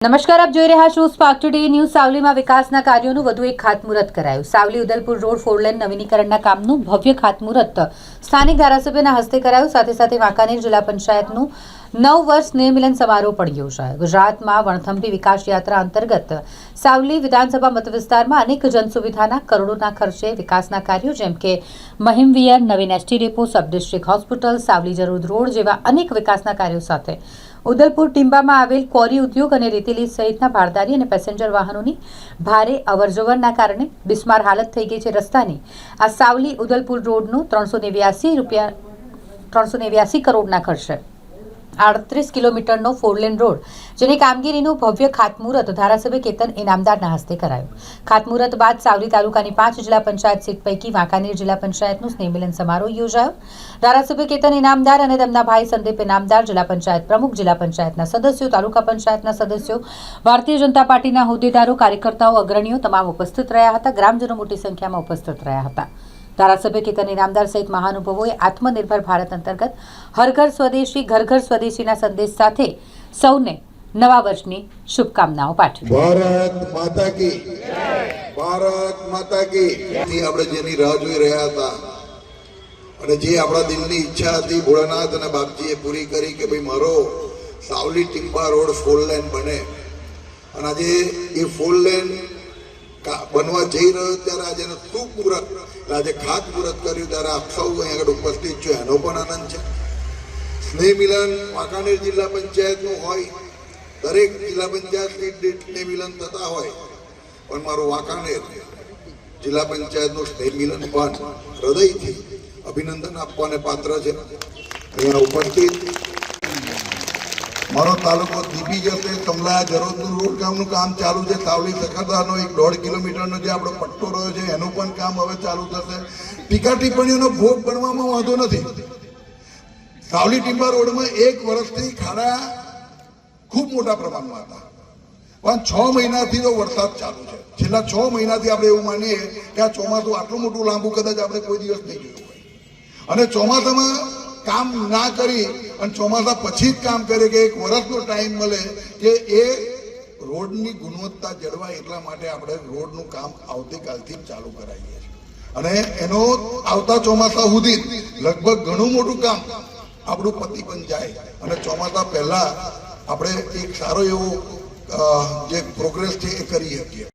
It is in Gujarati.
નમસ્કાર, આપ જોઈ રહ્યા છો સ્પાર્ક ટુડે ન્યૂઝ સાવલીમાં વિકાસના કાર્યોનું વધુ એક ખાતમુહૂર્ત કરાયું. Savli Udalpur road four lane નવીનીકરણના કામનું ભવ્ય ખાતમુહૂર્ત સ્થાનિક ધારાસભ્યના હસ્તે કરાયું. સાથે સાથે વાંકાનેર જિલ્લા પંચાયતનું નવ વર્ષ સ્નેહમિલન સમારોહ પણ યોજાયો. ગુજરાતમાં વણથંભી વિકાસ યાત્રા અંતર્ગત સાવલી વિધાનસભા મતવિસ્તારમાં અનેક જનસુવિધાના કરોડોના ખર્ચે વિકાસના કાર્યો, જેમ કે મહિમવિયર નવીન ST depot sub district hospital, Savli Jarod road જેવા અનેક વિકાસના કાર્યો સાથે ઉદલપુર ટિંબામાં આવેલ કોરી ઉદ્યોગ અને રેતીલી સહિતના ભારદારી અને પેસેન્જર વાહનોની ભારે અવરજવરના કારણે બિસ્માર હાલત થઈ ગઈ છે રસ્તાની. આ સાવલી ઉદલપુર રોડનું ત્રણસો નેવ્યાસી રૂપિયા ત્રણસો નેવ્યાસી કરોડના ખર્ચે. આડત્રીસ કિલોમીટરનો ફોરલેન રોડ, જેની કામગીરીનું ભવ્ય ખાતમુહૂર્ત ધારાસભ્ય કેતન ઇનામદારના હસ્તે કરાયું. ખાતમુહૂર્ત બાદ સાવલી તાલુકાની પાંચ જિલ્લા પંચાયત સીટ પૈકી વાંકાનેર જિલ્લા પંચાયતનું સ્નેહમિલન સમારોહ યોજાયો. ધારાસભ્ય કેતન ઇનામદાર અને તેમના ભાઈ સંદીપ ઇનામદાર જિલ્લા પંચાયત પ્રમુખ, જિલ્લા પંચાયતના સદસ્યો, તાલુકા પંચાયતના સદસ્યો, ભારતીય જનતા પાર્ટીના હોદ્દેદારો, કાર્યકર્તાઓ, અગ્રણીઓ તમામ ઉપસ્થિત રહ્યા હતા. ગ્રામજનો મોટી સંખ્યામાં ઉપસ્થિત રહ્યા હતા. ધારાસભ્ય કેતન ઇનામદાર સહિત મહાનુભાવોએ આત્મનિર્ભર ભારત અંતર્ગત હર ઘર સ્વદેશી ઘર ઘર સ્વદેશીના સંદેશ સાથે સૌને નવા વર્ષની શુભકામનાઓ પાઠવી. ભારત માતા કી. ભારત માતા કી. આપણે જેની રાહ જોઈ રહ્યા હતા અને જે આપણા દિલની ઈચ્છા હતી ભોળાનાથ અને બાપજીએ પૂરી કરી કે ભાઈ મારો Savli Timba road four lane બને. અને આજે એ ફોર લેન બનવા જઈ રહ્યો ત્યારે આજે એનું શુભ મુહૂર્ત આજે ખાત મુહૂર્ત કર્યું ત્યારે આપ સૌ અહીં આગળ ઉપસ્થિત છો. એનો પણ આનંદ છે. સ્નેહ મિલન વાંકાનેર જિલ્લા પંચાયતનું હોય, દરેક જિલ્લા પંચાયત દીઠ સ્નેહ મિલન થતા હોય, પણ મારું વાંકાનેર જિલ્લા પંચાયતનું સ્નેહ મિલન પણ હૃદયથી અભિનંદન આપવાને પાત્ર છે. અહીંયા ઉપસ્થિત મારો તાલુકો દીપી જશે કમલા જરોદનું રોડ કામનું કામ ચાલુ છે. સાવલી સખરદારનો એક દોઢ કિલોમીટરનો જે આપણો પટ્ટો રહ્યો છે, એનું પણ કામ હવે ચાલુ થશે. ટીકા ટિપ્પણીઓનો ભોગ બનવામાં વાંધો નથી. સાવલી ટિમ્બા રોડમાં એક વર્ષથી ખાડા ખૂબ મોટા પ્રમાણમાં હતા. પણ છ મહિનાથી તો વરસાદ ચાલુ છે. છેલ્લા છ મહિનાથી આપણે એવું માનીએ કે આ ચોમાસું આટલું મોટું લાંબુ કદાચ આપણે કોઈ દિવસ નહીં જોયું હોય. અને ચોમાસામાં કામ ના કરી અને ચોમાસા પછી જ કામ કરે કે એક વર્ષનો ટાઈમ મળે કે એ રોડની ગુણવત્તા જળવાય એટલા માટે આપણે રોડનું કામ આવતીકાલથી ચાલુ કરાવીએ છીએ. અને એનો આવતા ચોમાસા સુધી લગભગ ઘણું મોટું કામ આપણું પતિ પણ જાય. અને ચોમાસા પહેલા આપણે એક સારો એવો જે પ્રોગ્રેસ છે એ કરી શકીએ.